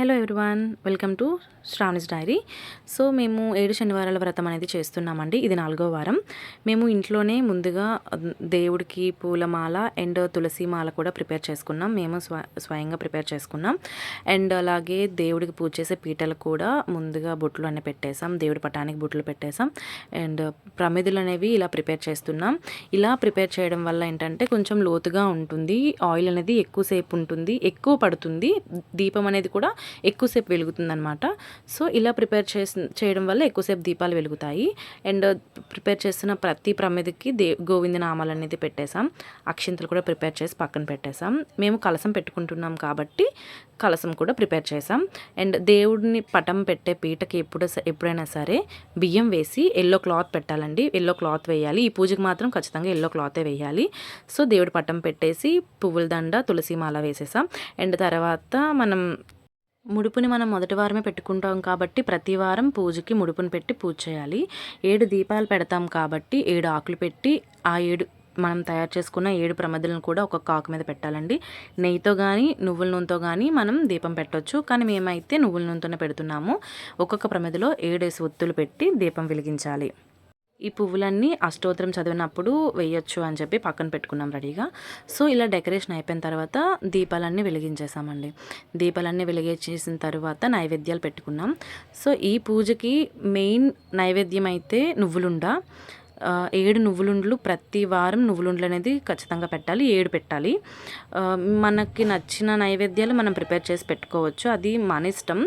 Hello everyone welcome to Sravani's diary. So మేము ఏడు శనివారాల వ్రతం అనేది చేస్తున్నామండి. ఇది నాలుగో వారం. మేము ఇంట్లోనే ముందుగా దేవుడికి పూలమాల అండ్ తులసి మాల కూడా ప్రిపేర్ చేసుకున్నాం. మేము స్వ స్వయంగా ప్రిపేర్ చేసుకున్నాం. అండ్ అలాగే దేవుడికి పూజ చేసే పీటలు కూడా ముందుగా బుట్లు అన్నీ పెట్టేసాం. దేవుడి పటానికి బుట్లు పెట్టేసాం. అండ్ ప్రమిదులు అనేవి ఇలా ప్రిపేర్ చేస్తున్నాం. ఇలా ప్రిపేర్ చేయడం వల్ల ఏంటంటే కొంచెం లోతుగా ఉంటుంది. ఆయిల్ అనేది ఎక్కువసేపు ఉంటుంది. ఎక్కువ పడుతుంది. దీపం అనేది కూడా ఎక్కువసేపు వెలుగుతుంది అనమాట సో ఇలా ప్రిపేర్ చేసి చేయడం వల్ల ఎక్కువసేపు దీపాలు వెలుగుతాయి. అండ్ ప్రిపేర్ చేస్తున్న ప్రతి ప్రమిదికి దే గోవింద నామాలు అనేది పెట్టేశాం. అక్షింతలు కూడా ప్రిపేర్ చేసి పక్కన పెట్టేశాం. మేము కలసం పెట్టుకుంటున్నాం కాబట్టి కలసం కూడా ప్రిపేర్ చేసాం అండ్ దేవుడిని పటం పెట్టే పీటకి ఎప్పుడు ఎప్పుడైనా సరే బియ్యం వేసి ఎల్లో క్లాత్ పెట్టాలండి. ఎల్లో క్లాత్ వేయాలి. ఈ పూజకి మాత్రం ఖచ్చితంగా ఎల్లో క్లాతే వేయాలి. సో దేవుడి పటం పెట్టేసి పువ్వుల దండ తులసి మాల వేసేసాం. అండ్ తర్వాత మనం ముడుపుని మనం మొదటి వారమే పెట్టుకుంటాం కాబట్టి ప్రతి వారం పూజకి ముడుపుని పెట్టి పూజ చేయాలి. ఏడు దీపాలు పెడతాం కాబట్టి ఏడు ఆకులు పెట్టి ఆ ఏడు మనం తయారు చేసుకున్న ఏడు ప్రమదులను కూడా ఒక్కొక్క ఆకు మీద పెట్టాలండి. నెయ్యితో కానీ నువ్వుల నూనెతో కానీ మనం దీపం పెట్టవచ్చు కానీ మేమైతే నువ్వుల నూనెతోనే పెడుతున్నాము. ఒక్కొక్క ప్రమదిలో ఏడేసి ఒత్తులు పెట్టి దీపం వెలిగించాలి. ఈ పువ్వులన్నీ అష్టోత్తరం చదివినప్పుడు వేయొచ్చు అని చెప్పి పక్కన పెట్టుకున్నాం రెడీగా. సో ఇలా డెకరేషన్ అయిపోయిన తర్వాత దీపాలన్నీ వెలిగించేసామండి. దీపాలన్నీ వెలిగించేసిన తర్వాత నైవేద్యాలు పెట్టుకున్నాం. సో ఈ పూజకి మెయిన్ నైవేద్యం అయితే నువ్వులుండ ఏడు నువ్వులుండ్లు ప్రతి వారం నువ్వులుండ్లు అనేది ఖచ్చితంగా పెట్టాలి ఏడు పెట్టాలి. మనకి నచ్చిన నైవేద్యాలు మనం ప్రిపేర్ చేసి పెట్టుకోవచ్చు. అది మన ఇష్టం.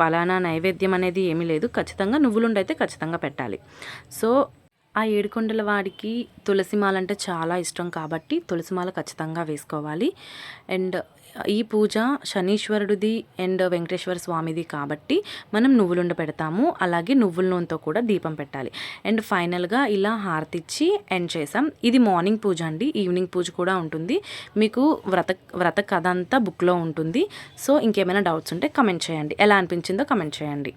పలానా నైవేద్యం అనేది ఏమీ లేదు. ఖచ్చితంగా నువ్వులుండైతే ఖచ్చితంగా పెట్టాలి. సో ఆ ఏడుకొండల వాడికి తులసిమాల అంటే చాలా ఇష్టం కాబట్టి తులసిమాల ఖచ్చితంగా వేసుకోవాలి. అండ్ ఈ పూజ శనీశ్వరుడిది అండ్ వెంకటేశ్వర స్వామిది కాబట్టి మనం నువ్వులుండ పెడతాము. అలాగే నువ్వుల నూనెతో కూడా దీపం పెట్టాలి. అండ్ ఫైనల్గా ఇలా హారతిచ్చి ఎండ్ చేసాం ఇది మార్నింగ్ పూజ అండి. ఈవినింగ్ పూజ కూడా ఉంటుంది. మీకు వ్రత వ్రత కథ అంతా బుక్లో ఉంటుంది. సో ఇంకేమైనా డౌట్స్ ఉంటే కమెంట్ చేయండి. ఎలా అనిపించిందో కమెంట్ చేయండి.